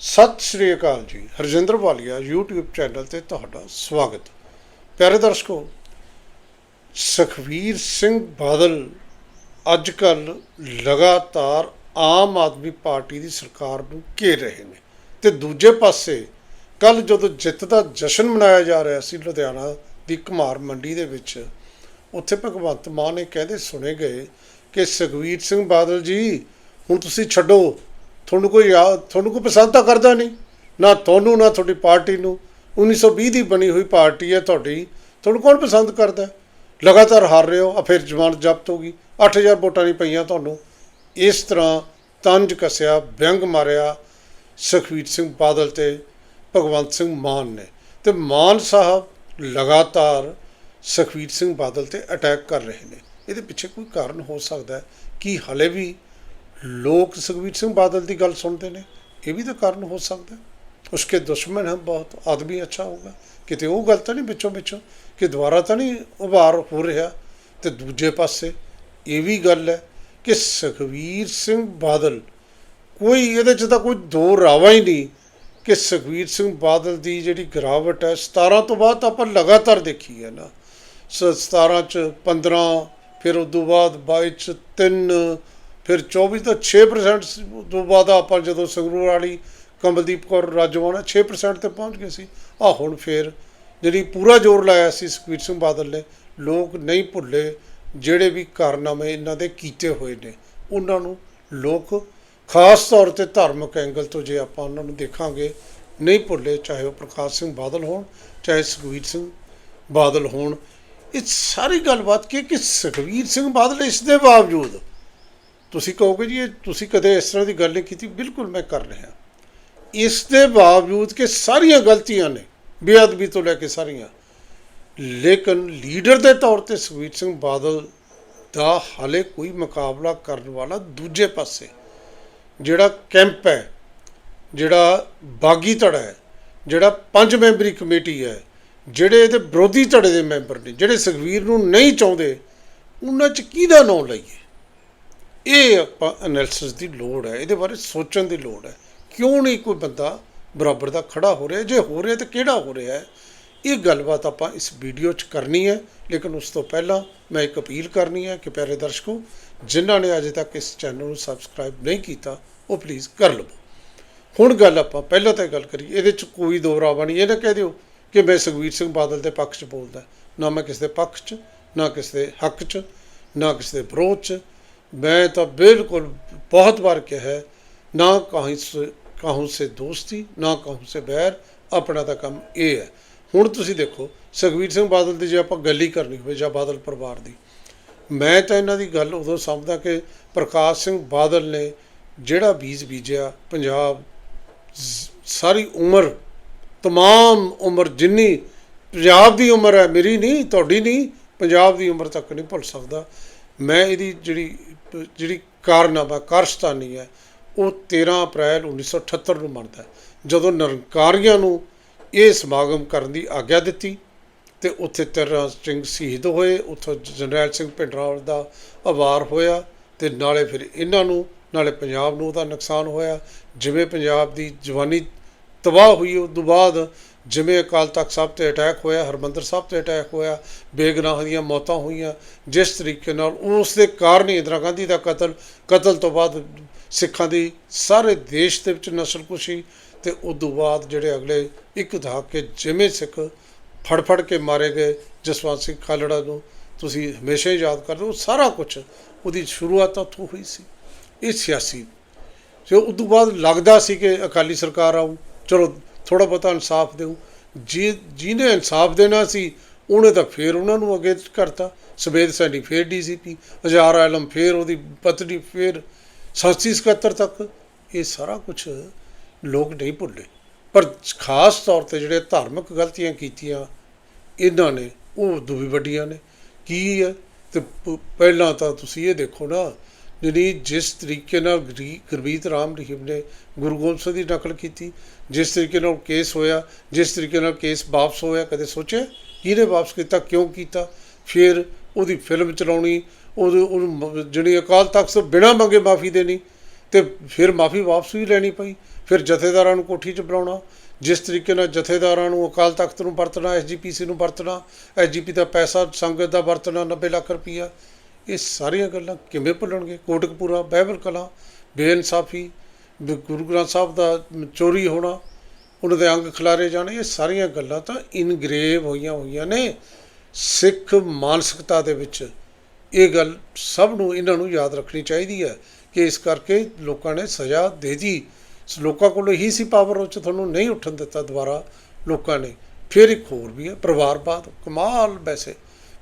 ਸਤਿ ਸ਼੍ਰੀ ਅਕਾਲ ਜੀ, ਹਰਜਿੰਦਰ ਵਾਲੀਆ, YouTube channel ਤੇ ਤੁਹਾਡਾ ਸਵਾਗਤ। ਪਿਆਰੇ ਦਰਸ਼ਕੋ, ਸੁਖਵੀਰ ਸਿੰਘ ਬਾਦਲ ਅੱਜ ਕੱਲ ਲਗਾਤਾਰ ਆਮ ਆਦਮੀ ਪਾਰਟੀ ਦੀ ਸਰਕਾਰ ਨੂੰ ਘੇਰ ਰਹੇ ਨੇ। ਤੇ ਦੂਜੇ ਪਾਸੇ ਕੱਲ ਜਦੋਂ ਜਿੱਤ ਦਾ ਜਸ਼ਨ ਮਨਾਇਆ ਜਾ ਰਿਹਾ ਸੀ ਲੁਧਿਆਣਾ ਦੀ ਕੁਮਾਰ ਮੰਡੀ ਦੇ ਵਿੱਚ, ਉੱਥੇ ਭਗਵੰਤ ਮਾਨ ਨੇ ਕਹਿੰਦੇ ਸੁਣੇ ਗਏ ਕਿ ਸੁਖਵੀਰ ਸਿੰਘ ਬਾਦਲ ਜੀ, ਹੁਣ ਤੁਸੀਂ ਛੱਡੋ ਤੁਹਾਨੂੰ ਕੋਈ ਯਾਦ ਤੁਹਾਨੂੰ ਕੋਈ ਪਸੰਦ ਤਾਂ ਕਰਦਾ ਨਹੀਂ। ਨਾ ਤੁਹਾਨੂੰ, ਨਾ ਤੁਹਾਡੀ ਪਾਰਟੀ ਨੂੰ। 1920 ਦੀ ਬਣੀ ਹੋਈ ਪਾਰਟੀ ਹੈ ਤੁਹਾਡੀ। ਤੁਹਾਨੂੰ ਕੌਣ ਪਸੰਦ ਕਰਦਾ? ਲਗਾਤਾਰ ਹਾਰ ਰਹੇ ਹੋ, ਆ ਫਿਰ ਜ਼ਮਾਨਤ ਜ਼ਬਤ ਹੋ ਗਈ। 8000 ਵੋਟਾਂ ਨਹੀਂ ਪਈਆਂ ਤੁਹਾਨੂੰ। ਇਸ ਤਰ੍ਹਾਂ ਤੰਜ ਕਸਿਆ, ਵਿਅੰਗ ਮਾਰਿਆ ਸੁਖਵੀਰ ਸਿੰਘ ਬਾਦਲ ਤੇ ਭਗਵੰਤ ਸਿੰਘ ਮਾਨ ਨੇ। ਤੇ ਮਾਨ ਸਾਹਿਬ ਲਗਾਤਾਰ ਸੁਖਵੀਰ ਸਿੰਘ ਬਾਦਲ ਤੇ ਅਟੈਕ ਕਰ ਰਹੇ ਨੇ। ਇਹਦੇ ਪਿੱਛੇ ਕੋਈ ਕਾਰਨ ਹੋ ਸਕਦਾ ਹੈ? ਕਿ ਹਲੇ ਵੀ ਲੋਕ ਸੁਖਬੀਰ ਸਿੰਘ ਬਾਦਲ ਦੀ ਗੱਲ ਸੁਣਦੇ ਨੇ, ਇਹ ਵੀ ਤਾਂ ਕਾਰਨ ਹੋ ਸਕਦਾ। ਹੈ ਉਸਕੇ ਦੁਸ਼ਮਣ ਹੈ ਬਹੁਤ, ਆਦਮੀ ਅੱਛਾ ਹੋਗਾ ਕਿਤੇ ਉਹ ਗੱਲ ਤਾਂ ਨਹੀਂ ਵਿੱਚੋਂ ਵਿੱਚੋਂ, ਕਿ ਦੁਬਾਰਾ ਤਾਂ ਨਹੀਂ ਉਭਾਰ ਹੋ ਰਿਹਾ। ਤੇ ਦੂਜੇ ਪਾਸੇ ਇਹ ਵੀ ਗੱਲ ਹੈ ਕਿ ਸੁਖਵੀਰ ਸਿੰਘ ਬਾਦਲ ਕੋਈ ਇਹਦੇ 'ਚ ਤਾਂ ਕੋਈ ਦੋ ਰਾਵਾ ਹੀ ਨਹੀਂ, ਕਿ ਸੁਖਵੀਰ ਸਿੰਘ ਬਾਦਲ ਦੀ ਜਿਹੜੀ ਗਿਰਾਵਟ ਹੈ 17 ਤੋਂ ਬਾਅਦ ਆਪਾਂ ਲਗਾਤਾਰ ਦੇਖੀ ਹੈ ਨਾ। ਸ- 17 ਚ 15 ਫਿਰ ਉਸ ਤੋਂ ਬਾਅਦ 22 ਚ 3 ਫਿਰ 24 ਤੋਂ 6% ਤੋਂ ਬਾਅਦ ਆਪਾਂ ਜਦੋਂ ਸੰਗਰੂਰ ਵਾਲੀ ਕਮਲਦੀਪ ਕੌਰ ਰਾਜਵਾਨਾ 6% ਤੇ ਪਹੁੰਚ ਗਏ ਸੀ। ਆ ਹੁਣ ਫਿਰ ਜਿਹੜੀ ਪੂਰਾ ਜ਼ੋਰ ਲਾਇਆ ਸੀ ਸੁਖਵੀਰ ਸਿੰਘ ਬਾਦਲ ਨੇ, ਲੋਕ ਨਹੀਂ ਭੁੱਲੇ, ਜਿਹੜੇ ਵੀ ਕਾਰਨਾਮੇ ਇਹਨਾਂ ਦੇ ਕੀਤੇ ਹੋਏ ਨੇ, ਉਹਨਾਂ ਨੂੰ ਲੋਕ ਖਾਸ ਤੌਰ ਤੇ ਧਾਰਮਿਕ ਐਂਗਲ ਤੋਂ ਜੇ ਆਪਾਂ ਉਹਨਾਂ ਨੂੰ ਦੇਖਾਂਗੇ, ਨਹੀਂ ਭੁੱਲੇ, ਚਾਹੇ ਉਹ ਪ੍ਰਕਾਸ਼ ਸਿੰਘ ਬਾਦਲ ਹੋਣ, ਚਾਹੇ ਸੁਖਵੀਰ ਸਿੰਘ ਬਾਦਲ ਹੋਣ। ਇਹ ਸਾਰੀ ਗੱਲਬਾਤ ਕੀ ਕਿ ਸੁਖਵੀਰ ਸਿੰਘ ਬਾਦਲ ਇਸ ਦੇ ਬਾਵਜੂਦ ਤੁਸੀਂ ਕਹੋਗੇ ਜੀ, ਇਹ ਤੁਸੀਂ ਕਦੇ ਇਸ ਤਰ੍ਹਾਂ ਦੀ ਗੱਲ ਨਹੀਂ ਕੀਤੀ? ਬਿਲਕੁਲ ਮੈਂ ਕਰ ਰਿਹਾ। ਇਸ ਦੇ ਬਾਵਜੂਦ ਕਿ ਸਾਰੀਆਂ ਗਲਤੀਆਂ ਨੇ, ਬੇਅਦਬੀ ਤੋਂ ਲੈ ਕੇ ਸਾਰੀਆਂ, ਲੇਕਿਨ ਲੀਡਰ ਦੇ ਤੌਰ ਤੇ ਸੁਖਵੀਰ ਸਿੰਘ ਬਾਦਲ ਦਾ ਹਾਲੇ ਕੋਈ ਮੁਕਾਬਲਾ ਕਰਨ ਵਾਲਾ ਦੂਜੇ ਪਾਸੇ, ਜਿਹੜਾ ਕੈਂਪ ਹੈ, ਜਿਹੜਾ ਬਾਗੀ ਧੜਾ ਹੈ, ਜਿਹੜਾ ਪੰਜ ਮੈਂਬਰੀ ਕਮੇਟੀ ਹੈ, ਜਿਹੜੇ ਇਹਦੇ ਵਿਰੋਧੀ ਧੜੇ ਦੇ ਮੈਂਬਰ ਨੇ, ਜਿਹੜੇ ਸੁਖਵੀਰ ਨੂੰ ਨਹੀਂ ਚਾਹੁੰਦੇ, ਉਹਨਾਂ 'ਚ ਕਿਹਦਾ ਨਾਂ ਲਈਏ? ਇਹ ਆਪਾਂ ਐਨਾਲਿਸਿਸ ਦੀ ਲੋੜ ਹੈ, ਇਹਦੇ ਬਾਰੇ ਸੋਚਣ ਦੀ ਲੋੜ ਹੈ। ਕਿਉਂ ਨਹੀਂ ਕੋਈ ਬੰਦਾ ਬਰਾਬਰ ਦਾ ਖੜਾ ਹੋ ਰਿਹਾ? ਜੇ ਹੋ ਰਿਹਾ ਤਾਂ ਕਿਹੜਾ ਹੋ ਰਿਹਾ ਹੈ? ਇਹ ਗੱਲਬਾਤ ਆਪਾਂ ਇਸ ਵੀਡੀਓ 'ਚ ਕਰਨੀ ਹੈ, ਲੇਕਿਨ ਉਸ ਤੋਂ ਪਹਿਲਾਂ ਮੈਂ ਇੱਕ ਅਪੀਲ ਕਰਨੀ ਹੈ ਕਿ ਪਿਆਰੇ ਦਰਸ਼ਕੋ, ਜਿਨ੍ਹਾਂ ਨੇ ਅਜੇ ਤੱਕ ਇਸ ਚੈਨਲ ਨੂੰ ਸਬਸਕ੍ਰਾਈਬ ਨਹੀਂ ਕੀਤਾ, ਉਹ ਪਲੀਜ਼ ਕਰ ਲਵੋ। ਹੁਣ ਗੱਲ ਆਪਾਂ ਪਹਿਲਾਂ ਤਾਂ ਗੱਲ ਕਰੀਏ, ਇਹਦੇ 'ਚ ਕੋਈ ਦੋਹਰਾਵਾ ਨਹੀਂ, ਇਹ ਨਾ ਕਹਿ ਦਿਓ ਕਿ ਮੈਂ ਸੁਖਵੀਰ ਸਿੰਘ ਬਾਦਲ ਦੇ ਪੱਖ 'ਚ ਬੋਲਦਾ। ਨਾ ਮੈਂ ਕਿਸੇ ਦੇ ਪੱਖ 'ਚ, ਨਾ ਕਿਸੇ ਦੇ ਹੱਕ 'ਚ, ਨਾ ਕਿਸੇ ਦੇ ਵਿਰੋਧ 'ਚ ਮੈਂ ਤਾਂ ਬਿਲਕੁਲ ਬਹੁਤ ਵਾਰ ਕਿਹਾ ਹੈ ਨਾ ਕਹੀਂ ਸੇ ਸੇ ਦੋਸਤੀ, ਨਾ ਕਹੂੰ ਸੇ ਬੈਰ, ਆਪਣਾ ਤਾਂ ਕੰਮ ਇਹ ਹੈ। ਹੁਣ ਤੁਸੀਂ ਦੇਖੋ ਸੁਖਵੀਰ ਸਿੰਘ ਬਾਦਲ ਦੀ ਜੇ ਆਪਾਂ ਗੱਲ ਹੀ ਕਰਨੀ ਹੋਵੇ ਜਾਂ ਬਾਦਲ ਪਰਿਵਾਰ ਦੀ, ਮੈਂ ਤਾਂ ਇਹਨਾਂ ਦੀ ਗੱਲ ਉਦੋਂ ਸਮਝਦਾ ਕਿ ਪ੍ਰਕਾਸ਼ ਸਿੰਘ ਬਾਦਲ ਨੇ ਜਿਹੜਾ ਬੀਜ ਬੀਜਿਆ, ਪੰਜਾਬ ਸਾਰੀ ਉਮਰ, ਤਮਾਮ ਉਮਰ ਜਿੰਨੀ ਪੰਜਾਬ ਦੀ ਉਮਰ ਹੈ, ਮੇਰੀ ਨਹੀਂ, ਤੁਹਾਡੀ ਨਹੀਂ, ਪੰਜਾਬ ਦੀ ਉਮਰ ਤੱਕ ਨਹੀਂ ਭੁੱਲ ਸਕਦਾ। ਮੈਂ ਇਹਦੀ ਜਿਹੜੀ ਜਿਹੜੀ ਕਾਰਨਾਮਾ ਕਾਰਸਤਾਨੀ ਹੈ, ਉਹ 13 ਅਪ੍ਰੈਲ 1978 ਨੂੰ ਮੰਨਦਾ ਜਦੋਂ ਨਿਰੰਕਾਰੀਆਂ ਨੂੰ ਇਹ ਸਮਾਗਮ ਕਰਨ ਦੀ ਆਗਿਆ ਦਿੱਤੀ ਤੇ ਉੱਥੇ ਤਰਨ ਸਿੰਘ ਸ਼ਹੀਦ ਹੋਏ, ਉੱਥੋਂ ਜਰਨੈਲ ਸਿੰਘ ਭਿੰਡਰਾਵਾਲ ਦਾ ਅਵਾਰ ਹੋਇਆ ਤੇ ਨਾਲੇ ਫਿਰ ਇਹਨਾਂ ਨੂੰ, ਨਾਲੇ ਪੰਜਾਬ ਨੂੰ ਉਹਦਾ ਨੁਕਸਾਨ ਹੋਇਆ। ਜਿਵੇਂ ਪੰਜਾਬ ਦੀ ਜਵਾਨੀ ਤਬਾਹ ਹੋਈ, ਉਸ ਤੋਂ ਬਾਅਦ ਜਿਵੇਂ ਅਕਾਲ ਤਖਤ ਸਾਹਿਬ ਤੇ ਅਟੈਕ ਹੋਇਆ, ਹਰਮੰਦਰ ਸਾਹਿਬ ਤੇ ਅਟੈਕ ਹੋਇਆ, ਬੇਗਨਾਹ ਦੀਆਂ ਮੌਤਾਂ ਹੋਈਆਂ, ਜਿਸ ਤਰੀਕੇ ਨਾਲ ਉਸ ਦੇ ਕਾਰਨ ਹੀ ਇੰਦਰਾ ਗਾਂਧੀ ਦਾ ਕਤਲ ਕਤਲ ਤੋਂ ਬਾਅਦ ਸਿੱਖਾਂ ਦੀ ਸਾਰੇ ਦੇਸ਼ ਦੇ ਵਿੱਚ ਨਸਲਕੁਸ਼ੀ ਤੇ ਉਸ ਤੋਂ ਬਾਅਦ ਜਿਹੜੇ ਅਗਲੇ ਇੱਕ ਦਹਾਕੇ ਜਿਵੇਂ ਸਿੱਖ ਫੜ ਫੜ ਕੇ ਮਾਰੇ ਗਏ, ਜਸਵੰਤ ਸਿੰਘ ਖਾਲੜਾ ਨੂੰ, ਤੁਸੀਂ ਹਮੇਸ਼ਾ ਹੀ ਯਾਦ ਕਰਦੇ ਹੋ, ਸਾਰਾ ਕੁਝ ਉਹਦੀ ਸ਼ੁਰੂਆਤ ਉੱਥੋਂ ਹੋਈ ਸੀ, ਇਹ ਸਿਆਸੀ। ਜੋ ਉਸ ਤੋਂ ਬਾਅਦ ਲੱਗਦਾ ਸੀ ਕਿ ਅਕਾਲੀ ਸਰਕਾਰ ਆਊ, ਚਲੋ ਥੋੜਾ ਬਹੁਤਾ ਇਨਸਾਫ ਦੇਊ। ਜੀ, ਜਿਹਨੇ ਇਨਸਾਫ ਦੇਣਾ ਸੀ, ਉਹਨੇ ਤਾਂ ਫੇਰ ਉਹਨਾਂ ਨੂੰ ਅੱਗੇ ਕਰਤਾ। ਸਵੇਦ ਸੈਣੀ ਫੇਰ ਡੀਸੀਪੀ ਹਜ਼ਾਰ ਆਲਮ ਫੇਰ ਉਹਦੀ ਪਤਨੀ, ਫੇਰ ਸੰਸਦੀ ਸਕੱਤਰ ਤੱਕ। ਇਹ ਸਾਰਾ ਕੁਝ ਲੋਕ ਨਹੀਂ ਭੁੱਲੇ। ਪਰ ਖਾਸ ਤੌਰ ਤੇ ਜਿਹੜੇ ਧਾਰਮਿਕ ਗਲਤੀਆਂ ਕੀਤੀਆਂ, ਇਹਨਾਂ ਨੇ, ਉਹ ਉਦੋਂ ਵੱਡੀਆਂ ਨੇ। ਕੀ ਹੈ? ਤੇ ਪਹਿਲਾਂ ਤਾਂ ਤੁਸੀਂ ਇਹ ਦੇਖੋ ਨਾ ਜਿਹੜੀ ਜਿਸ ਤਰੀਕੇ ਨਾਲ ਗਰੀ- ਗੁਰਮੀਤ ਰਾਮ ਰਹੀਮ ਨੇ ਗੁਰੂ ਗੋਬਿੰਦ ਸਿੰਘ ਦੀ ਨਕਲ ਕੀਤੀ, ਜਿਸ ਤਰੀਕੇ ਨਾਲ ਕੇਸ ਹੋਇਆ, ਜਿਸ ਤਰੀਕੇ ਨਾਲ ਕੇਸ ਵਾਪਸ ਹੋਇਆ, ਕਦੇ ਸੋਚਿਆ? ਕਿਹਨੇ ਵਾਪਸ ਕੀਤਾ? ਕਿਉਂ ਕੀਤਾ? ਫਿਰ ਉਹਦੀ ਫਿਲਮ ਚਲਾਉਣੀ, ਉਹਦੇ ਉਹਨੂੰ ਜਿਹੜੀ ਅਕਾਲ ਤਖਤ ਤੋਂ ਬਿਨਾਂ ਮੰਗੇ ਮਾਫੀ ਦੇਣੀ, ਤੇ ਫਿਰ ਮਾਫੀ ਵਾਪਸ ਵੀ ਲੈਣੀ ਪਈ। ਫਿਰ ਜਥੇਦਾਰਾਂ ਨੂੰ ਕੋਠੀ 'ਚ ਬੁਲਾਉਣਾ, ਜਿਸ ਤਰੀਕੇ ਨਾਲ ਜਥੇਦਾਰਾਂ ਨੂੰ ਅਕਾਲ ਤਖਤ ਨੂੰ ਵਰਤਣਾ ਐਸਜੀਪੀਸੀ ਨੂੰ ਵਰਤਣਾ ਐਸਜੀਪੀ ਦਾ ਪੈਸਾ ਸੰਗਤ ਦਾ ਵਰਤਣਾ 90 ਲੱਖ ਰੁਪਈਆ। ਇਹ ਸਾਰੀਆਂ ਗੱਲਾਂ ਕਿਵੇਂ ਭੁੱਲਣਗੇ? ਕੋਟਕਪੂਰਾ ਬਹਿਬਲ ਕਲਾਂ, ਬੇਇਨਸਾਫੀ ਬ- ਗੁਰੂ ਗ੍ਰੰਥ ਸਾਹਿਬ ਦਾ ਚੋਰੀ ਹੋਣਾ, ਉਹਨਾਂ ਦੇ ਅੰਗ ਖਿਲਾਰੇ ਜਾਣੇ, ਇਹ ਸਾਰੀਆਂ ਗੱਲਾਂ ਤਾਂ ਇਨਗ੍ਰੇਵ ਹੋਈਆਂ ਹੋਈਆਂ ਨੇ ਸਿੱਖ ਮਾਨਸਿਕਤਾ ਦੇ ਵਿੱਚ। ਇਹ ਗੱਲ ਸਭ ਨੂੰ, ਇਹਨਾਂ ਨੂੰ ਯਾਦ ਰੱਖਣੀ ਚਾਹੀਦੀ ਹੈ ਕਿ ਇਸ ਕਰਕੇ ਲੋਕਾਂ ਨੇ ਸਜ਼ਾ ਦੇ ਦੀ ਲੋਕਾਂ ਕੋਲ ਹੀ ਸੀ ਪਾਵਰ ਉਹ 'ਚ ਤੁਹਾਨੂੰ ਨਹੀਂ ਉੱਠਣ ਦਿੱਤਾ ਦੁਬਾਰਾ ਲੋਕਾਂ ਨੇ। ਫਿਰ ਇੱਕ ਹੋਰ ਵੀ ਹੈ, ਪਰਿਵਾਰਵਾਦ, ਕਮਾਲ ਵੈਸੇ।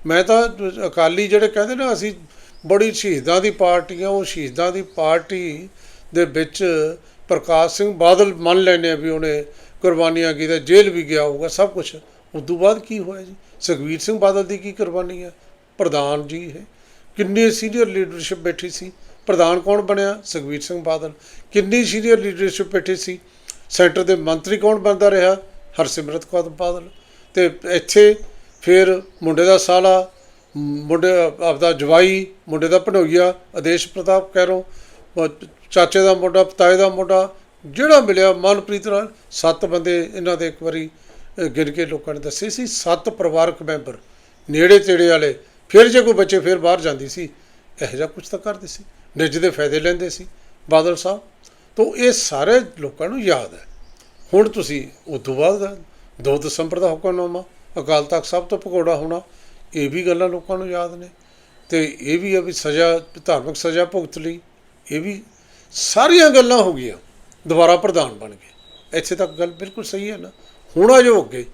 ਮੈਂ ਤਾਂ ਅਕਾਲੀ ਜਿਹੜੇ ਕਹਿੰਦੇ ਨਾ, ਅਸੀਂ ਬੜੀ ਸ਼ਹੀਦਾਂ ਦੀ ਪਾਰਟੀ ਆ, ਉਹ ਸ਼ਹੀਦਾਂ ਦੀ ਪਾਰਟੀ ਦੇ ਵਿੱਚ ਪ੍ਰਕਾਸ਼ ਸਿੰਘ ਬਾਦਲ ਮੰਨ ਲੈਂਦੇ ਆ ਵੀ ਉਹਨੇ ਕੁਰਬਾਨੀਆਂ ਕੀਤੀਆਂ, ਜੇਲ੍ਹ ਵੀ ਗਿਆ ਹੋਊਗਾ, ਸਭ ਕੁਝ ਉਸ ਤੋਂ ਬਾਅਦ ਕੀ ਹੋਇਆ ਜੀ? ਸੁਖਵੀਰ ਸਿੰਘ ਬਾਦਲ ਦੀ ਕੀ ਕੁਰਬਾਨੀ ਹੈ ਪ੍ਰਧਾਨ ਜੀ ਹੈ ਕਿੰਨੀ ਸੀਨੀਅਰ ਲੀਡਰਸ਼ਿਪ ਬੈਠੀ ਸੀ? ਪ੍ਰਧਾਨ ਕੌਣ ਬਣਿਆ? ਸੁਖਵੀਰ ਸਿੰਘ ਬਾਦਲ। ਕਿੰਨੀ ਸੀਨੀਅਰ ਲੀਡਰਸ਼ਿਪ ਬੈਠੀ ਸੀ? ਸੈਂਟਰ ਦੇ ਮੰਤਰੀ ਕੌਣ ਬਣਦਾ ਰਿਹਾ? ਹਰਸਿਮਰਤ ਕੌਰ ਬਾਦਲ। ਤੇ ਇੱਥੇ ਫਿਰ ਮੁੰਡੇ ਦਾ ਸਾਲਾ, ਮੁੰਡੇ, ਆਪਦਾ ਜਵਾਈ, ਮੁੰਡੇ ਦਾ ਭਣੋਈਆ, ਆਦੇਸ਼ ਪ੍ਰਤਾਪ ਕੈਰੋਂ ਚਾਚੇ ਦਾ ਮੁੰਡਾ ਪਤਾਏ ਦਾ ਮੁੰਡਾ, ਜਿਹੜਾ ਮਿਲਿਆ ਮਨਪ੍ਰੀਤ ਨਾਲ, ਸੱਤ ਬੰਦੇ ਇਹਨਾਂ ਦੇ ਇੱਕ ਵਾਰੀ ਗਿਣ ਕੇ ਲੋਕਾਂ ਨੇ ਦੱਸੇ ਸੀ, ਸੱਤ ਪਰਿਵਾਰਕ ਮੈਂਬਰ, ਨੇੜੇ ਤੇੜੇ ਵਾਲੇ, ਫਿਰ ਜੇ ਕੋਈ ਬੱਚੇ ਫਿਰ ਬਾਹਰ ਜਾਂਦੀ ਸੀ, ਇਹੋ ਜਿਹਾ ਕੁਝ ਤਾਂ ਕਰਦੇ ਸੀ, ਨਿੱਜ ਦੇ ਫਾਇਦੇ ਲੈਂਦੇ ਸੀ, ਬਾਦਲ ਸਾਹਿਬ। ਤੋਂ ਇਹ ਸਾਰੇ ਲੋਕਾਂ ਨੂੰ ਯਾਦ ਹੈ। ਹੁਣ ਤੁਸੀਂ ਉਸ ਤੋਂ ਬਾਅਦ 2 ਦਸੰਬਰ ਦਾ ਹੁਕਮਨਾਮਾ ਅਕਾਲ ਤਖਤ ਸਭ ਤੋਂ ਪਕੌੜਾ ਹੋਣਾ, ਇਹ ਵੀ ਗੱਲਾਂ ਲੋਕਾਂ ਨੂੰ ਯਾਦ ਨੇ। ਤੇ ਇਹ ਵੀ ਆ ਵੀ ਸਜ਼ਾ, ਧਾਰਮਿਕ ਸਜ਼ਾ ਭੁਗਤ ਲਈ, ਇਹ ਵੀ ਸਾਰੀਆਂ ਗੱਲਾਂ ਹੋ ਗਈਆਂ, ਦੁਬਾਰਾ ਪ੍ਰਧਾਨ ਬਣ ਗਏ ਇੱਥੇ ਤੱਕ ਗੱਲ ਬਿਲਕੁਲ ਸਹੀ ਹੈ ਨਾ। ਹੋਣਾ ਜੋ ਅੱਗੇ,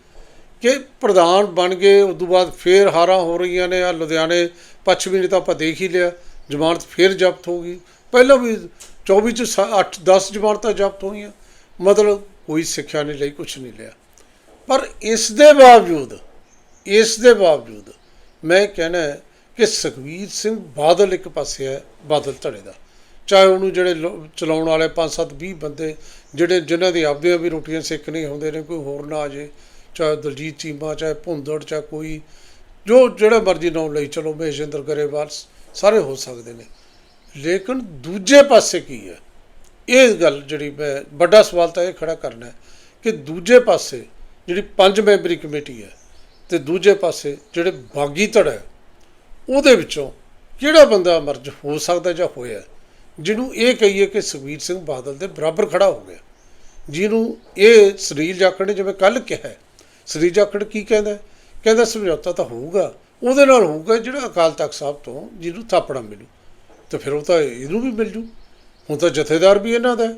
ਕਿ ਪ੍ਰਧਾਨ ਬਣ ਗਏ ਉਸ ਤੋਂ ਬਾਅਦ ਫੇਰ ਹਾਰਾਂ ਹੋ ਰਹੀਆਂ ਨੇ, ਆ ਲੁਧਿਆਣੇ ਪੱਛਮੀ ਨੇ ਤਾਂ ਆਪਾਂ ਦੇਖ ਹੀ ਲਿਆ, ਜ਼ਮਾਨਤ ਫੇਰ ਜ਼ਬਤ ਹੋ ਗਈ। ਪਹਿਲਾਂ ਵੀ 24 ਚ 8 10 ਜ਼ਮਾਨਤਾਂ ਜ਼ਬਤ ਹੋਈਆਂ, ਮਤਲਬ ਕੋਈ ਸਿੱਖਿਆ ਨਹੀਂ ਲਈ ਕੁਝ ਨਹੀਂ ਲਿਆ। ਪਰ ਇਸ ਦੇ ਬਾਵਜੂਦ, ਇਸ ਦੇ ਬਾਵਜੂਦ ਮੈਂ ਕਹਿਣਾ ਕਿ ਸੁਖਵੀਰ ਸਿੰਘ ਬਾਦਲ ਇੱਕ ਪਾਸੇ ਹੈ, ਬਾਦਲ ਧੜੇ ਦਾ। ਚਾਹੇ ਉਹਨੂੰ ਜਿਹੜੇ ਲੋ- ਚਲਾਉਣ ਵਾਲੇ 5-7 20 ਬੰਦੇ ਜਿਹੜੇ ਜਿਨ੍ਹਾਂ ਦੀ ਆਪਦੀਆਂ ਵੀ ਰੋਟੀਆਂ ਸਿੱਖ ਨਹੀਂ ਹੁੰਦੇ ਨੇ, ਕੋਈ ਹੋਰ ਨਾ ਆ ਜੇ ਚਾਹੇ ਦਲਜੀਤ ਚੀਮਾ, ਚਾਹੇ ਭੁੰਦੜ, ਚਾਹੇ ਕੋਈ, ਜੋ ਜਿਹੜਾ ਮਰਜ਼ੀ ਨਾਮ ਲਈ ਚਲੋ, ਮਹੇਸ਼ਿੰਦਰ ਗਰੇਵਾਲ ਸਾਰੇ ਹੋ ਸਕਦੇ ਨੇ। ਲੇਕਿਨ ਦੂਜੇ ਪਾਸੇ ਕੀ ਹੈ? ਇਹ ਗੱਲ ਜਿਹੜੀ ਮੈਂ, ਵੱਡਾ ਸਵਾਲ ਤਾਂ ਇਹ ਖੜਾ ਕਰਨਾ ਹੈ ਕਿ ਦੂਜੇ ਪਾਸੇ ਜਿਹੜੀ ਪੰਜ ਮੈਂਬਰੀ ਕਮੇਟੀ ਹੈ ਤੇ ਦੂਜੇ ਪਾਸੇ ਜਿਹੜੇ ਬਾਗੀ ਧੜ ਹੈ ਉਹਦੇ ਵਿੱਚੋਂ ਕਿਹੜਾ ਬੰਦਾ ਮਰਜ ਹੋ ਸਕਦਾ ਜਾਂ ਹੋਇਆ? ਜਿਹਨੂੰ ਇਹ ਕਹੀਏ ਕਿ ਸੁਖਬੀਰ ਸਿੰਘ ਬਾਦਲ ਦੇ ਬਰਾਬਰ ਖੜਾ ਹੋ ਗਿਆ। ਜਿਹਨੂੰ ਇਹ ਸਰੀਰ ਜਾਖੜ ਨੇ ਜਿਵੇਂ ਕੱਲ ਕਿਹਾ ਹੈ, ਸਰੀਰ ਜਾਖੜ ਕੀ ਕਹਿੰਦਾ ਕਹਿੰਦਾ ਸਮਝੌਤਾ ਤਾਂ ਹੋਊਗਾ ਉਹਦੇ ਨਾਲ ਹੋਊਗਾ ਜਿਹੜਾ ਅਕਾਲ ਤਖਤ ਸਾਹਿਬ ਤੋਂ ਜਿਹਨੂੰ ਥਾਪੜਾ ਮਿਲੂ ਤੇ ਫਿਰ ਉਹ ਤਾਂ ਇਹਨੂੰ ਵੀ ਮਿਲ ਜੂ। ਹੁਣ ਤਾਂ ਜਥੇਦਾਰ ਵੀ ਇਹਨਾਂ ਦਾ ਹੈ।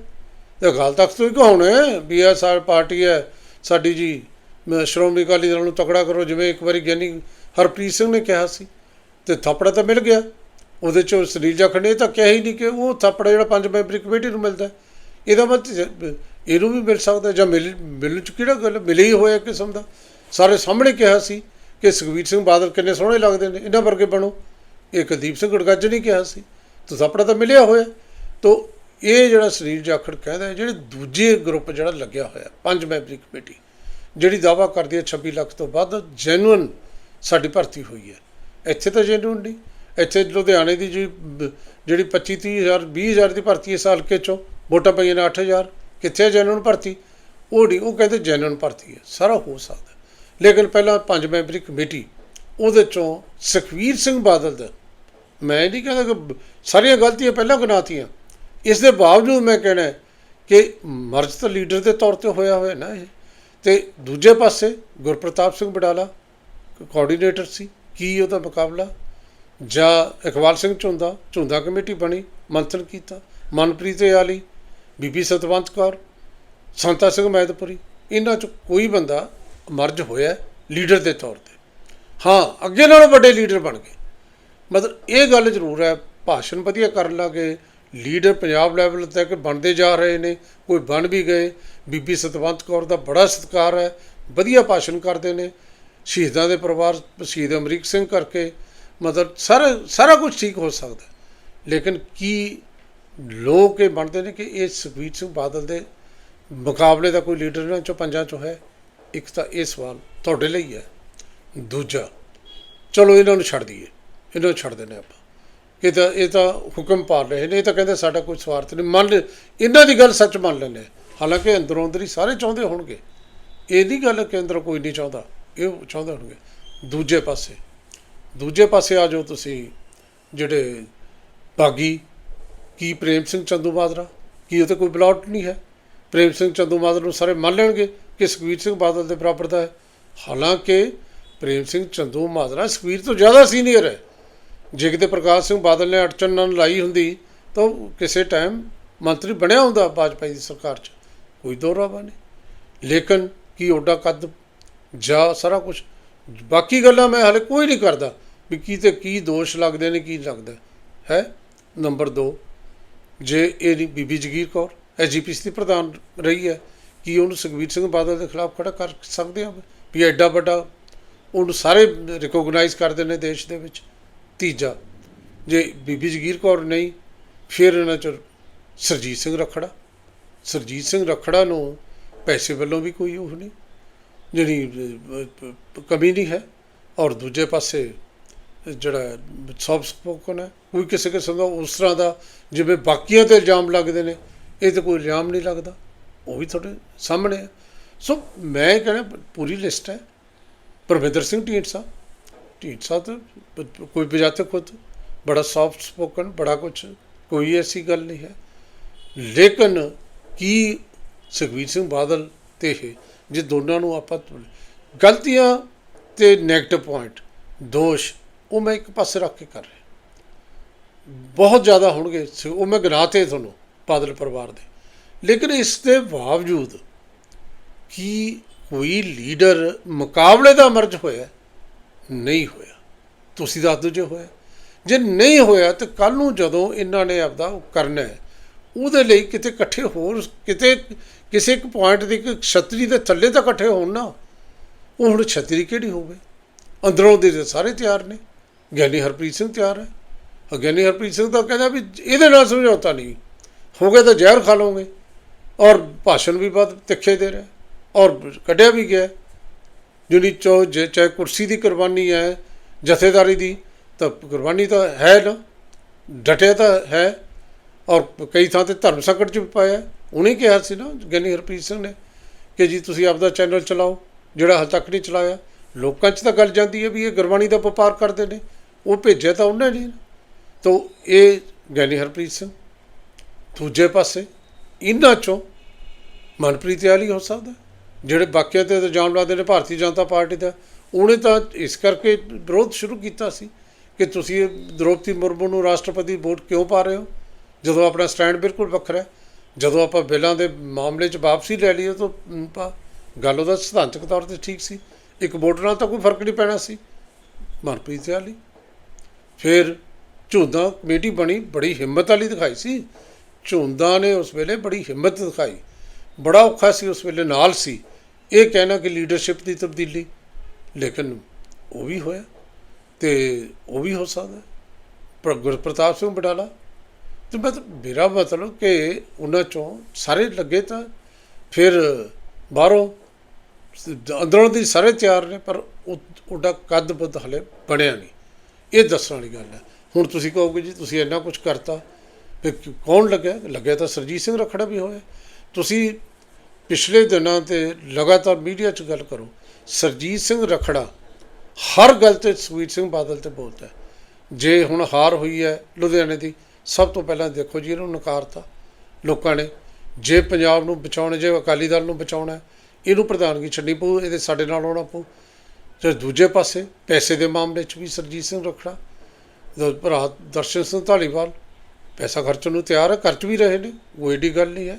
ਤੇ ਅਕਾਲ ਤਖਤ ਤੋਂ ਹੀ ਕਹਾਉਣਾ ਹੈ? ਵੀ ਇਹ ਸਾਡੀ ਪਾਰਟੀ ਹੈ ਸਾਡੀ ਜੀ, ਮ- ਸ਼੍ਰੋਮਣੀ ਅਕਾਲੀ ਦਲ ਨੂੰ ਤਕੜਾ ਕਰੋ, ਜਿਵੇਂ ਇੱਕ ਵਾਰੀ ਗਿਆਨੀ ਹਰਪ੍ਰੀਤ ਸਿੰਘ ਨੇ ਕਿਹਾ ਸੀ, ਤੇ ਥਾਪੜਾ ਤਾਂ ਮਿਲ ਗਿਆ। ਉਹਦੇ ਚੋਂ ਸਰੀਰ ਜਾਖੜ ਨੇ ਤਾਂ ਕਿਹਾ ਹੀ ਨਹੀਂ ਕਿ ਉਹ ਥਾਪੜਾ ਜਿਹੜਾ ਪੰਜ ਮੈਂਬਰੀ ਕਮੇਟੀ ਨੂੰ ਮਿਲਦਾ ਇਹਦਾ ਮਤਲਬ ਇਹਨੂੰ ਵੀ ਮਿਲ ਸਕਦਾ ਜਾਂ ਮਿਲ, ਮਿਲਣ ਚ ਕਿਹੜਾ ਗੱਲ ਮਿਲੇ ਹੀ ਹੋਇਆ ਕਿਸਮ ਦਾ। ਸਾਰੇ ਸਾਹਮਣੇ ਕਿਹਾ ਸੀ ਕਿ ਸੁਖਬੀਰ ਸਿੰਘ ਬਾਦਲ ਕਿੰਨੇ ਸੋਹਣੇ ਲੱਗਦੇ ਨੇ, ਇਹਨਾਂ ਵਰਗੇ ਬਣੋ। ਇਹ ਕੁਲਦੀਪ ਸਿੰਘ ਗੜਗੱਜ ਨੇ ਕਿਹਾ ਸੀ ਤੁਸੀਂ ਥਾਪੜਾ ਤਾਂ ਮਿਲਿਆ ਹੋਇਆ। ਤੋ ਇਹ ਜਿਹੜਾ ਸਰੀਰ ਜਾਖੜ ਕਹਿੰਦਾ ਜਿਹੜੇ ਦੂਜੇ ਗਰੁੱਪ ਜਿਹੜਾ ਲੱਗਿਆ ਹੋਇਆ, ਪੰਜ ਮੈਂਬਰੀ ਕਮੇਟੀ, ਜਿਹੜੀ ਦਾਵਾ ਕਰਦੀ ਹੈ 26 ਲੱਖ ਤੋਂ ਵੱਧ ਜੈਨੂਇਨ ਸਾਡੀ ਭਰਤੀ ਹੋਈ ਹੈ। ਇੱਥੇ ਤਾਂ ਜੈਨੂਇਨ ਨਹੀਂ, ਇੱਥੇ ਲੁਧਿਆਣੇ ਦੀ ਜੀ, ਜਿਹੜੀ 25 30 ਹਜ਼ਾਰ 20 ਹਜ਼ਾਰ ਦੀ ਭਰਤੀ ਇਸ ਹਲਕੇ ਚੋਂ, ਵੋਟਾਂ ਪਈਆਂ ਨੇ 8000 ਕਿੱਥੇ ਜੈਨੂਇਨ ਭਰਤੀ? ਉਹ ਨਹੀਂ, ਉਹ ਕਹਿੰਦੇ ਜੈਨੂਇਨ ਭਰਤੀ ਹੈ, ਸਾਰਾ ਹੋ ਸਕਦਾ ਲੇਕਿਨ ਪਹਿਲਾਂ ਪੰਜ ਮੈਂਬਰੀ ਕਮੇਟੀ, ਉਹਦੇ ਚੋਂ ਸੁਖਵੀਰ ਸਿੰਘ ਬਾਦਲ ਦਾ, ਮੈਂ ਨਹੀਂ ਕਹਿੰਦਾ ਕਿ ਸਾਰੀਆਂ ਗਲਤੀਆਂ ਪਹਿਲਾਂ ਗਿਣਾਤੀਆਂ ਇਸ ਦੇ ਬਾਵਜੂਦ ਮੈਂ ਕਹਿਣਾ ਕਿ ਮਰਜ਼ ਤਾਂ ਲੀਡਰ ਦੇ ਤੌਰ ਤੇ ਹੋਇਆ ਹੋਇਆ ਨਾ ਇਹ। ਤੇ ਦੂਜੇ ਪਾਸੇ ਗੁਰਪ੍ਰਤਾਪ ਸਿੰਘ ਬਡਾਲਾ ਕੋਆਰਡੀਨੇਟਰ ਸੀ, ਕੀ ਉਹਦਾ ਮੁਕਾਬਲਾ? ਜਾਂ ਇਕਬਾਲ ਸਿੰਘ ਝੁੰਦਾ ਝੁੰਦਾ ਕਮੇਟੀ ਬਣੀ, ਮੰਥਨ ਕੀਤਾ, ਮਨਪ੍ਰੀਤ ਆਲੀ ਬੀਬੀ ਸਤਵੰਤ ਕੌਰ, ਸੰਤਾ ਸਿੰਘ ਮੈਦਪੁਰੀ ਇਹਨਾਂ ਚ ਕੋਈ ਬੰਦਾ ਮਰਜ ਹੋਇਆ ਲੀਡਰ ਦੇ ਤੌਰ ਤੇ। ਹਾਂ, ਅੱਗੇ ਨਾਲੋਂ ਵੱਡੇ ਲੀਡਰ ਬਣ ਗਏ। ਮਤਲਬ ਇਹ ਗੱਲ ਜ਼ਰੂਰ ਹੈ, ਭਾਸ਼ਣ ਵਧੀਆ ਕਰਨ ਲੱਗੇ ਲੀਡਰ ਪੰਜਾਬ ਲੈਵਲ ਤੱਕ ਬਣਦੇ ਜਾ ਰਹੇ ਨੇ, ਕੋਈ ਬਣ ਵੀ ਗਏ। ਬੀਬੀ ਸਤਵੰਤ ਕੌਰ ਦਾ ਬੜਾ ਸਤਿਕਾਰ ਹੈ, ਵਧੀਆ ਭਾਸ਼ਣ ਕਰਦੇ ਨੇ। ਸ਼ਹੀਦਾਂ ਦੇ ਪਰਿਵਾਰ, ਸ਼ਹੀਦ ਅਮਰੀਕ ਸਿੰਘ ਕਰਕੇ ਮਤਲਬ ਸਾਰਾ ਸਾਰਾ ਕੁਝ ਠੀਕ ਹੋ ਸਕਦਾ ਲੇਕਿਨ ਕੀ ਲੋਕ ਇਹ ਬਣਦੇ ਨੇ ਕਿ ਇਹ ਸੁਖਬੀਰ ਸਿੰਘ ਬਾਦਲ ਦੇ ਮੁਕਾਬਲੇ ਦਾ ਕੋਈ ਲੀਡਰ ਇਹਨਾਂ ਚੋਂ ਪੰਜਾਂ ਚੋਂ ਹੈ? ਇੱਕ ਤਾਂ ਇਹ ਸਵਾਲ ਤੁਹਾਡੇ ਲਈ ਹੈ। ਦੂਜਾ, ਚਲੋ ਇਹਨਾਂ ਨੂੰ ਛੱਡ ਦਈਏ। ਇਹਨਾਂ ਨੂੰ ਛੱਡ ਦਿੰਦੇ ਆਪਾਂ। ਇਹ ਤਾਂ ਇਹ ਤਾਂ ਹੁਕਮ ਪਾਲ ਰਹੇ ਨੇ, ਇਹ ਤਾਂ ਕਹਿੰਦੇ ਸਾਡਾ ਕੋਈ ਸਵਾਰਥ ਨਹੀਂ। ਮੰਨ ਲੈ- ਇਹਨਾਂ ਦੀ ਗੱਲ ਸੱਚ ਮੰਨ ਲੈਂਦੇ ਹਾਲਾਂਕਿ ਅੰਦਰੋਂ ਅੰਦਰ ਹੀ ਸਾਰੇ ਚਾਹੁੰਦੇ ਹੋਣਗੇ। ਇਹ ਨਹੀਂ ਗੱਲ ਕਿ ਅੰਦਰ ਕੋਈ ਨਹੀਂ ਚਾਹੁੰਦਾ, ਇਹ ਚਾਹੁੰਦੇ ਹੋਣਗੇ। ਦੂਜੇ ਪਾਸੇ ਦੂਜੇ ਪਾਸੇ ਆ ਜਾਓ ਤੁਸੀਂ, ਜਿਹੜੇ ਬਾਗੀ, ਕੀ ਪ੍ਰੇਮ ਸਿੰਘ ਚੰਦੂ ਮਾਜਰਾ ਕੀ ਉਹ ਤੇ ਕੋਈ ਬਲੌਟ ਨਹੀਂ ਹੈ? ਪ੍ਰੇਮ ਸਿੰਘ ਚੰਦੂ ਮਾਜਰਾ ਨੂੰ ਸਾਰੇ ਮੰਨ ਲੈਣਗੇ ਕਿ ਸੁਖਬੀਰ ਸਿੰਘ ਬਾਦਲ ਦੇ ਬਰਾਬਰ ਦਾ ਹੈ। ਹਾਲਾਂਕਿ ਪ੍ਰੇਮ ਸਿੰਘ ਚੰਦੂ ਮਾਜਰਾ ਸੁਖਬੀਰ ਤੋਂ ਜ਼ਿਆਦਾ ਸੀਨੀਅਰ ਹੈ। ਜੇ ਕਿਤੇ ਪ੍ਰਕਾਸ਼ ਸਿੰਘ ਬਾਦਲ ਨੇ ਅੜਚਨ ਨਾਲ ਲਾਈ ਹੁੰਦੀ, ਤਾਂ ਉਹ ਕਿਸੇ ਟਾਈਮ ਮੰਤਰੀ ਬਣਿਆ ਹੁੰਦਾ ਵਾਜਪਾਈ ਦੀ ਸਰਕਾਰ 'ਚ। ਕੋਈ ਦੋ ਰਾਵਾ ਨਹੀਂ। ਲੇਕਿਨ ਕੀ ਓਡਾ ਕੱਦ ਜਾਂ ਸਾਰਾ ਕੁਝ ਬਾਕੀ ਗੱਲਾਂ ਮੈਂ ਹਾਲੇ ਕੋਈ ਨਹੀਂ ਕਰਦਾ ਵੀ ਕੀ ਤੇ ਕੀ ਦੋਸ਼ ਲੱਗਦੇ ਨੇ, ਕੀ ਲੱਗਦਾ। ਹੈ? ਨੰਬਰ 2 ਜੇ ਇਹ ਨਹੀਂ ਬੀਬੀ ਜਗੀਰ ਕੌਰ ਐਜੀਪੀਸੀ ਦੀ ਪ੍ਰਧਾਨ ਰਹੀ ਹੈ, ਕੀ ਉਹਨੂੰ ਸੁਖਬੀਰ ਸਿੰਘ ਬਾਦਲ ਦੇ ਖਿਲਾਫ ਖੜਾ ਕਰ ਸਕਦੇ ਆ? ਵੀ ਐਡਾ ਵੱਡਾ ਉਹਨੂੰ ਸਾਰੇ ਰਿਕੋਗਨਾਈਜ਼ ਕਰਦੇ ਨੇ ਦੇਸ਼ ਦੇ ਵਿੱਚ। ਤੀਜਾ, ਜੇ ਬੀਬੀ ਜਗੀਰ ਕੌਰ ਨਹੀਂ, ਫਿਰ ਇਹਨਾਂ ਚ ਸਰਜੀਤ ਸਿੰਘ ਰਖੜਾ। ਸਰਜੀਤ ਸਿੰਘ ਰਖੜਾ ਨੂੰ ਪੈਸੇ ਵੱਲੋਂ ਵੀ ਕੋਈ ਉਹ ਨਹੀਂ, ਜਿਹੜੀ ਕਮੀ ਨਹੀਂ ਹੈ। ਔਰ ਦੂਜੇ ਪਾਸੇ ਜਿਹੜਾ ਸੌਫਟ ਸਪੋਕਨ ਹੈ ਕੋਈ ਕਿਸੇ ਕਿਸਮ ਦਾ ਉਸ ਤਰ੍ਹਾਂ ਦਾ, ਜਿਵੇਂ ਬਾਕੀਆਂ ਤੇ ਇਲਜ਼ਾਮ ਲੱਗਦੇ ਨੇ, ਇਹ ਤੇ ਕੋਈ ਇਲਜ਼ਾਮ ਨਹੀਂ ਲੱਗਦਾ। ਉਹ ਵੀ ਤੁਹਾਡੇ ਸਾਹਮਣੇ ਹੈ। ਸੋ ਮੈਂ ਕਹਿੰਦਾ ਪੂਰੀ ਲਿਸਟ ਹੈ। ਪਰਮਿੰਦਰ ਸਿੰਘ ਢੀਂਡਸਾ ਢੀਂਡਸਾ ਤਾਂ ਕੋਈ ਬਜਾਤੇ ਖੁਦ ਬੜਾ ਸੌਫਟ ਸਪੋਕਨ ਬੜਾ ਕੁਝ ਕੋਈ ਐਸੀ ਗੱਲ ਨਹੀਂ ਹੈ ਲੇਕਿਨ ਕੀ ਸੁਖਬੀਰ ਸਿੰਘ ਬਾਦਲ ਤੇ ਇਹ ਜੇ ਦੋਨਾਂ ਨੂੰ ਆਪਾਂ ਗਲਤੀਆਂ ਤੇ 네ਗੇਟਿਵ ਪੁਆਇੰਟ ਦੋਸ਼ ਉਹ ਮੈਂ ਇੱਕ ਪਾਸੇ ਰੱਖ ਕੇ ਕਰ ਰਿਹਾ ਬਹੁਤ ਜ਼ਿਆਦਾ ਹੋਣਗੇ ਉਹ ਮੈਂ ਗਿਣਾਤੇ ਤੁਹਾਨੂੰ ਬਾਦਲ ਪਰਿਵਾਰ ਦੇ ਲੇਕਿਨ ਇਸ ਦੇ ਬਾਵਜੂਦ ਕੀ ਕੋਈ ਲੀਡਰ ਮੁਕਾਬਲੇ ਦਾ ਮਰਜ ਹੋਇਆ ਨਹੀਂ ਹੋਇਆ। ਤੁਸੀਂ ਦੱਸ ਦਿਓ ਜੇ ਹੋਇਆ। ਜੇ ਨਹੀਂ ਹੋਇਆ ਤੇ ਕੱਲ ਨੂੰ ਜਦੋਂ ਇਹਨਾਂ ਨੇ ਆਪਦਾ ਉਹ ਕਰਨਾ ਹੈ, ਉਹਦੇ ਲਈ ਕਿਤੇ ਇਕੱਠੇ ਹੋਰ ਕਿਤੇ ਕਿਸੇ ਇੱਕ ਪੁਆਇੰਟ ਦੀ ਇੱਕ ਛਤਰੀ ਦੇ ਥੱਲੇ ਤਾਂ ਇਕੱਠੇ ਹੋਣ ਨਾ। ਉਹ ਹੁਣ ਛਤਰੀ ਕਿਹੜੀ ਹੋਵੇ? ਅੰਦਰੋਂ ਦੇ ਸਾਰੇ ਤਿਆਰ ਨੇ। ਗਿਆਨੀ ਹਰਪ੍ਰੀਤ ਸਿੰਘ ਤਿਆਰ ਹੈ। ਗਿਆਨੀ ਹਰਪ੍ਰੀਤ ਸਿੰਘ ਤਾਂ ਕਹਿੰਦਾ ਵੀ ਇਹਦੇ ਨਾਲ ਸਮਝੌਤਾ ਨਹੀਂ। ਹੋ ਗਿਆ ਤਾਂ ਜ਼ਹਿਰ ਖਾ ਲਓਗੇ। ਔਰ ਭਾਸ਼ਣ ਵੀ ਬਹੁਤ ਤਿੱਖੇ ਦੇ ਰਿਹਾ। ਔਰ ਕੱਢਿਆ ਵੀ ਗਿਆ। ਜਿਹੜੀ ਚੋ ਜੇ ਚਾਹੇ ਕੁਰਸੀ ਦੀ ਕੁਰਬਾਨੀ ਹੈ, ਜਥੇਦਾਰੀ ਦੀ, ਤਾਂ ਕੁਰਬਾਨੀ ਤਾਂ ਹੈ ਨਾ। ਡਟਿਆ ਤਾਂ ਹੈ। ਔਰ ਕਈ ਥਾਂ ਤੇ ਧਰਮ ਸੰਕਟ ਚ ਵੀ ਪਾਇਆ ਉਹਨੇ ਕਿਹਾ ਸੀ ਨਾ, ਗਿਆਨੀ ਹਰਪ੍ਰੀਤ ਸਿੰਘ ਨੇ, ਕਿ ਜੀ ਤੁਸੀਂ ਆਪਦਾ ਚੈਨਲ ਚਲਾਓ, ਜਿਹੜਾ ਹਾਲ ਤੱਕ ਨਹੀਂ ਚਲਾਇਆ। ਲੋਕਾਂ 'ਚ ਤਾਂ ਗੱਲ ਜਾਂਦੀ ਹੈ ਵੀ ਇਹ ਗੁਰਬਾਣੀ ਦਾ ਵਪਾਰ ਕਰਦੇ ਨੇ। ਉਹ ਭੇਜਿਆ ਤਾਂ ਉਹਨਾਂ ਨੇ ਤਾਂ ਇਹ ਗਿਆਨੀ ਹਰਪ੍ਰੀਤ ਸਿੰਘ, ਦੂਜੇ ਪਾਸੇ, ਇਹਨਾਂ ਚੋਂ ਮਨਪ੍ਰੀਤ ਯਾਲੀ ਹੋ ਸਕਦਾ ਜਿਹੜੇ ਬਾਕੀਆਂ ਤੇ ਇਲਜ਼ਾਮ ਲਾਉਂਦੇ ਨੇ, ਭਾਰਤੀ ਜਨਤਾ ਪਾਰਟੀ ਦਾ। ਉਹਨੇ ਤਾਂ ਇਸ ਕਰਕੇ ਵਿਰੋਧ ਸ਼ੁਰੂ ਕੀਤਾ ਸੀ ਕਿ ਤੁਸੀਂ ਇਹ ਦ੍ਰੋਪਦੀ ਮੁਰਮੂ ਨੂੰ ਰਾਸ਼ਟਰਪਤੀ ਵੋਟ ਕਿਉਂ ਪਾ ਰਹੇ ਹੋ? ਜਦੋਂ ਆਪਣਾ ਸਟੈਂਡ ਬਿਲਕੁਲ ਵੱਖਰਾ ਹੈ। ਜਦੋਂ ਆਪਾਂ ਬਿੱਲਾਂ ਦੇ ਮਾਮਲੇ 'ਚ ਵਾਪਸੀ ਲੈ ਲਈਏ ਤਾਂ ਗੱਲ ਉਹਦਾ ਸਿਧਾਂਤਕ ਤੌਰ ਤੇ ਠੀਕ ਸੀ। ਇੱਕ ਵੋਟ ਨਾਲ ਤਾਂ ਕੋਈ ਫ਼ਰਕ ਨਹੀਂ ਪੈਣਾ ਸੀ। ਮਨਪ੍ਰੀਤ ਯਾਲੀ ਫਿਰ ਝੁੰਦਾ ਕਮੇਟੀ ਬਣੀ, ਬੜੀ ਹਿੰਮਤ ਵਾਲੀ ਦਿਖਾਈ ਸੀ। ਝੁੰਦਾ ਨੇ ਉਸ ਵੇਲੇ ਬੜੀ ਹਿੰਮਤ ਦਿਖਾਈ। ਬੜਾ ਔਖਾ ਸੀ ਉਸ ਵੇਲੇ, ਨਾਲ ਸੀ। ਇਹ ਕਹਿਣਾ ਕਿ ਲੀਡਰਸ਼ਿਪ ਦੀ ਤਬਦੀਲੀ, ਲੇਕਿਨ ਉਹ ਵੀ ਹੋਇਆ ਤੇ ਉਹ ਵੀ ਹੋ ਸਕਦਾ। ਪਰ ਗੁਰਪ੍ਰਤਾਪ ਸਿੰਘ ਬਟਾਲਾ ਤੇ ਮੈਂ ਮੇਰਾ ਮਤਲਬ ਕਿ ਉਹਨਾਂ ਚੋਂ ਸਾਰੇ ਲੱਗੇ ਤਾਂ ਫਿਰ ਬਾਹਰੋਂ ਅੰਦਰੋਂ ਦੀ ਸਾਰੇ ਤਿਆਰ ਨੇ, ਪਰ ਉਹਦਾ ਕੱਦ ਬੁੱਧ ਹਲੇ ਬਣਿਆ ਨਹੀਂ। ਇਹ ਦੱਸਣ ਵਾਲੀ ਗੱਲ ਹੈ। ਹੁਣ ਤੁਸੀਂ ਕਹੋਗੇ ਜੀ, ਤੁਸੀਂ ਇੰਨਾ ਕੁਝ ਕਰਤਾ, ਫਿਰ ਕਿ- ਕੌਣ ਲੱਗਿਆ? ਲੱਗਿਆ ਤਾਂ ਸਰਜੀਤ ਸਿੰਘ ਰਖੜਾ ਵੀ ਹੋਇਆ। ਤੁਸੀਂ ਪਿਛਲੇ ਦਿਨਾਂ ਤੇ ਲਗਾਤਾਰ ਮੀਡੀਆ 'ਚ ਗੱਲ ਕਰੋ, ਸਰਜੀਤ ਸਿੰਘ ਰਖੜਾ ਹਰ ਗੱਲ ਤੇ ਸੁਖਬੀਰ ਸਿੰਘ ਬਾਦਲ ਤੇ ਬੋਲਦਾ ਜੇ ਹੁਣ ਹਾਰ ਹੋਈ ਹੈ ਲੁਧਿਆਣੇ ਦੀ, ਸਭ ਤੋਂ ਪਹਿਲਾਂ ਦੇਖੋ ਜੀ ਇਹਨੂੰ ਨਕਾਰਤਾ। ਲੋਕਾਂ ਨੇ ਜੇ ਪੰਜਾਬ ਨੂੰ ਬਚਾਉਣਾ, ਜੇ ਅਕਾਲੀ ਦਲ ਨੂੰ ਬਚਾਉਣਾ ਇਹਨੂੰ ਪ੍ਰਧਾਨਗੀ ਛੱਡਣੀ ਪਊ, ਇਹਦੇ ਸਾਡੇ ਨਾਲ ਆਉਣਾ ਪਊ। ਤੇ ਦੂਜੇ ਪਾਸੇ ਪੈਸੇ ਦੇ ਮਾਮਲੇ 'ਚ ਵੀ ਸਰਜੀਤ ਸਿੰਘ ਰਖੜਾ ਭਰਾ ਦਰਸ਼ਨ ਸਿੰਘ ਧਾਲੀਵਾਲ ਪੈਸਾ ਖਰਚਣ ਨੂੰ ਤਿਆਰ ਹੈ, ਖਰਚ ਵੀ ਰਹੇ ਨੇ ਕੋਈ ਏਡੀ ਗੱਲ ਨਹੀਂ ਹੈ।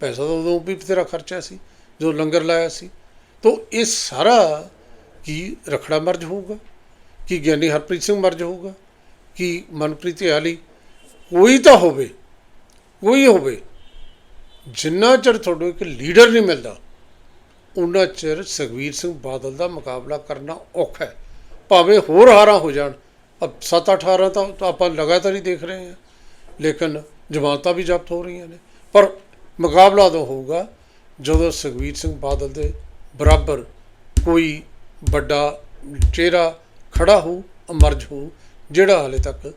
ਪੈਸਾ ਤਾਂ ਉਦੋਂ ਵੀ ਬਥੇਰਾ ਖਰਚਿਆ ਸੀ ਜੋ ਲੰਗਰ ਲਾਇਆ ਸੀ। ਤੋ ਇਹ ਸਾਰਾ ਕੀ ਰਖੜਾ ਮਰਜ ਹੋਊਗਾ? ਕੀ ਗਿਆਨੀ ਹਰਪ੍ਰੀਤ ਸਿੰਘ ਮਰਜ ਹੋਊਗਾ? ਕੀ ਮਨਪ੍ਰੀਤ ਆਲੀ ਕੋਈ ਤਾਂ ਹੋਵੇ, ਕੋਈ ਹੋਵੇ, ਜਿੰਨਾ ਚਿਰ ਤੁਹਾਨੂੰ ਇੱਕ ਲੀਡਰ ਨਹੀਂ ਮਿਲਦਾ ਉਹਨਾਂ ਚਿਰ ਸੁਖਬੀਰ ਸਿੰਘ ਬਾਦਲ ਦਾ ਮੁਕਾਬਲਾ ਕਰਨਾ ਔਖਾ ਹੈ। ਭਾਵੇਂ ਹੋਰ ਹਾਰਾਂ ਹੋ ਜਾਣ, ਅਬ 7 18 ਤਾਂ ਆਪਾਂ ਲਗਾਤਾਰ ਹੀ ਦੇਖ ਰਹੇ ਹਾਂ। ਲੇਕਿਨ ਜ਼ਮਾਨਤਾਂ ਵੀ ਜ਼ਬਤ ਹੋ ਰਹੀਆਂ ਨੇ। ਪਰ ਮੁਕਾਬਲਾ ਉਦੋਂ ਹੋਊਗਾ ਜਦੋਂ ਸੁਖਬੀਰ ਸਿੰਘ ਬਾਦਲ ਦੇ ਬਰਾਬਰ ਕੋਈ ਵੱਡਾ ਚਿਹਰਾ ਖੜਾ ਹੋ, ਅਮਰਜ ਹੋ, ਜਿਹੜਾ ਹਾਲੇ ਤੱਕ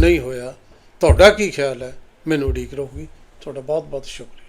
ਨਹੀਂ ਹੋਇਆ। ਤੁਹਾਡਾ ਕੀ ਖਿਆਲ ਹੈ? ਮੈਨੂੰ ਉਡੀਕ ਰਹੂਗੀ। ਤੁਹਾਡਾ ਬਹੁਤ ਬਹੁਤ ਸ਼ੁਕਰੀਆ।